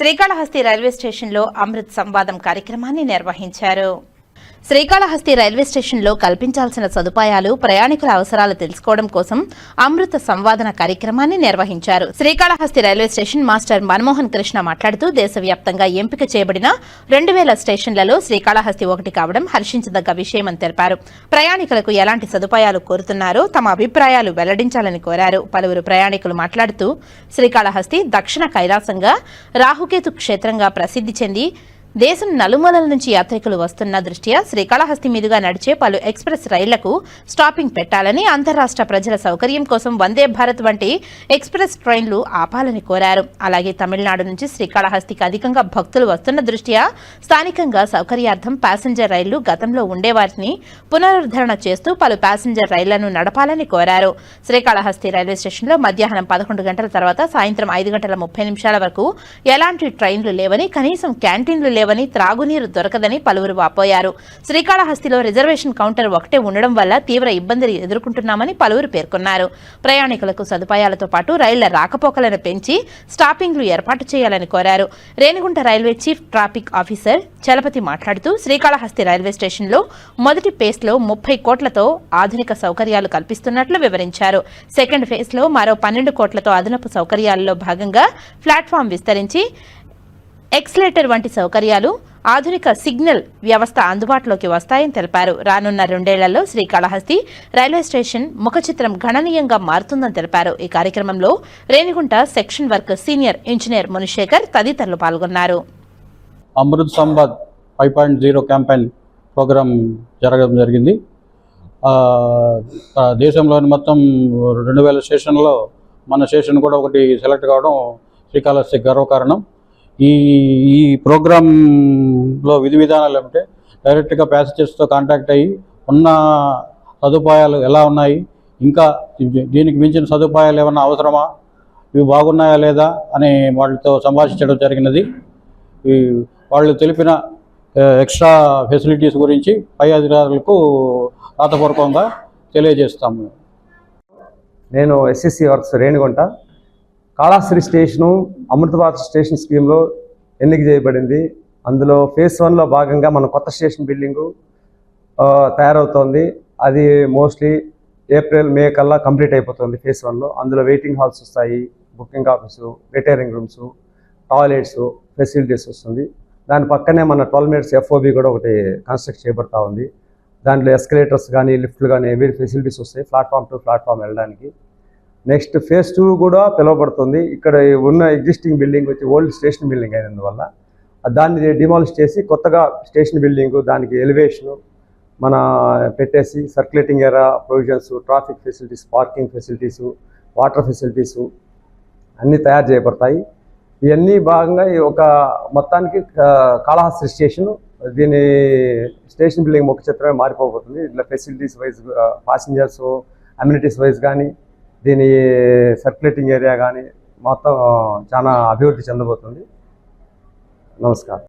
Srikalahasti railway స్టేషన్లో అమృత్ సంవాదం కార్యక్రమాన్ని నిర్వహించారు. శ్రీకాళహస్తి రైల్వే స్టేషన్లో కల్పించాల్సిన సదుపాయాలు ప్రయాణికుల అవసరాలు తెలుసుకోవడం కోసం అమృత సంవాదన కార్యక్రమాన్ని నిర్వహించారు. Srikalahasti railway station master Manmohan Krishna మాట్లాడుతూ దేశవ్యాప్తంగా ఎంపిక చేయబడిన రెండు వేల స్టేషన్లలో శ్రీకాళహస్తి ఒకటి కావడం హర్షించదగ్గ విషయమని తెలిపారు. ప్రయాణికులకు ఎలాంటి సదుపాయాలు కోరుతున్నారో తమ అభిప్రాయాలు వెల్లడించాలని కోరారు. పలువురు ప్రయాణికులు మాట్లాడుతూ శ్రీకాళహస్తి దక్షిణ కైలాసంగా రాహుకేతు క్షేత్రంగా ప్రసిద్ధి చెంది దేశం నలుమూలల నుంచి యాత్రికులు వస్తున్న దృష్ట్యా శ్రీకాళహస్తి మీదుగా నడిచే పలు ఎక్స్ప్రెస్ రైళ్ళకు స్టాపింగ్ పెట్టాలని అంతరాష్ట్ర ప్రజల సౌకర్యం కోసం వందే భారత్ వంటి ఎక్స్ప్రెస్ ట్రైన్లు ఆపాలని కోరారు. అలాగే తమిళనాడు నుంచి శ్రీకాళహస్తికి అధికంగా భక్తులు వస్తున్న దృష్ట్యా స్థానికంగా సౌకర్యార్థం ప్యాసింజర్ రైళ్ళు గతంలో ఉండేవారిని పునరుద్ధరణ చేస్తూ పలు ప్యాసింజర్ రైళ్ళను నడపాలని కోరారు. శ్రీకాళహస్తి రైల్వే స్టేషన్లో మధ్యాహ్నం పదకొండు గంటల తర్వాత సాయంత్రం ఐదు గంటల ముప్పై నిమిషాల వరకు ఎలాంటి ట్రైన్లు లేవని కనీసం క్యాంటీన్లు లేవని త్రాగునీరు దొరకదని పలువురు వాపోయారు. శ్రీకాళహస్తిలో రిజర్వేషన్ కౌంటర్ ఒకటే ఉండడం వల్ల తీవ్ర ఇబ్బందులు ఎదుర్కొంటున్నామని పలువురు పేర్కొన్నారు. ప్రయాణికులకు సదుపాయాలతో పాటు రైళ్ళ రాకపోకలను పెంచి స్టాపింగ్లు ఏర్పాటు చేయాలని కోరారు. Renigunta railway chief traffic officer Chalapathi మాట్లాడుతూ శ్రీకాళహస్తి రైల్వే స్టేషన్లో మొదటి ఫేజ్లో ముప్పై కోట్లతో ఆధునిక సౌకర్యాలు కల్పిస్తున్నట్లు వివరించారు. సెకండ్ ఫేజ్లో మరో పన్నెండు కోట్లతో అదనపు సౌకర్యాల్లో భాగంగా ప్లాట్ఫామ్ విస్తరించి ఎక్స్లేటర్ వంటి సౌకర్యాలు ఆధునిక సిగ్నల్ వ్యవస్థ అందుబాటులోకి వస్తాయని తెలిపారు. రానున్న రెండేళ్ళలో శ్రీకాళహస్తి రైల్వే స్టేషన్ ముఖచిత్రం గణనీయంగా మారుతుందని తెలిపారు. ఈ కార్యక్రమంలో Renigunta section work senior engineer Munishekar తదితరులు పాల్గొన్నారు. Amrit Samvad five point zero campaign programme జరగడం జరిగింది. దేశంలోని మొత్తం రెండు వేల స్టేషన్లో మన స్టేషన్ కూడా ఒకటి సెలెక్ట్ కావడం శ్రీకాళహస్తి గర్వకారణం. ఈ ఈ ప్రోగ్రాంలో విధి విధానాలు ఏమిటంటే డైరెక్ట్గా ప్యాసింజర్స్తో కాంటాక్ట్ అయ్యి ఉన్న సదుపాయాలు ఎలా ఉన్నాయి? ఇంకా దీనికి మించిన సదుపాయాలు ఏమైనా అవసరమా? ఇవి బాగున్నాయా లేదా? అని వాళ్ళతో సంభాషించడం జరిగినది. ఈ వాళ్ళు తెలిపిన ఎక్స్ట్రా ఫెసిలిటీస్ గురించి పై అధికారులకు రాతపూర్వకంగా తెలియజేస్తాము. నేను ఎస్ఎస్సి వర్క్స్ రేణిగుంట. కాళాశ్రీ స్టేషను అమృత స్టేషన్ స్కీమ్లో ఎన్నిక చేయబడింది. అందులో ఫేజ్ వన్లో భాగంగా మన కొత్త స్టేషన్ బిల్డింగు తయారవుతోంది. అది మోస్ట్లీ ఏప్రిల్ మే కల్లా కంప్లీట్ అయిపోతుంది ఫేజ్ వన్లో. అందులో వెయిటింగ్ హాల్స్ వస్తాయి booking office retiring rooms toilets facilities వస్తుంది. దాని పక్కనే మన ట్వెల్వ్ మినిట్స్ ఎఫ్ఓబి కూడా ఒకటి కన్స్ట్రక్ట్ చేయబడతా ఉంది. దాంట్లో ఎస్కలేటర్స్ కానీ లిఫ్ట్లు కానీ ఎవరి ఫెసిలిటీస్ వస్తాయి. ప్లాట్ఫామ్ టు ప్లాట్ఫామ్ వెళ్ళడానికి. నెక్స్ట్ ఫేజ్ టూ కూడా పిలువబడుతుంది. ఇక్కడ ఉన్న ఎగ్జిస్టింగ్ బిల్డింగ్ వచ్చి ఓల్డ్ స్టేషన్ బిల్డింగ్ అయినందువల్ల దాన్ని డిమాలిష్ చేసి కొత్తగా స్టేషన్ బిల్డింగ్ దానికి ఎలివేషను మన పెట్టేసి circulating area provisions traffic facilities parking facilities water facilities అన్నీ తయారు చేయబడతాయి. ఇవన్నీ భాగంగా ఈ ఒక మొత్తానికి కాళహస్తి స్టేషన్ దీని స్టేషన్ బిల్డింగ్ ముఖ చిత్రమే మారిపోబోతుంది. ఇట్లా facilities wise passengers amenities wise కానీ దీని సర్క్యులేటింగ్ ఏరియా కానీ మొత్తం చాలా అభివృద్ధి చెందబోతుంది. నమస్కారం.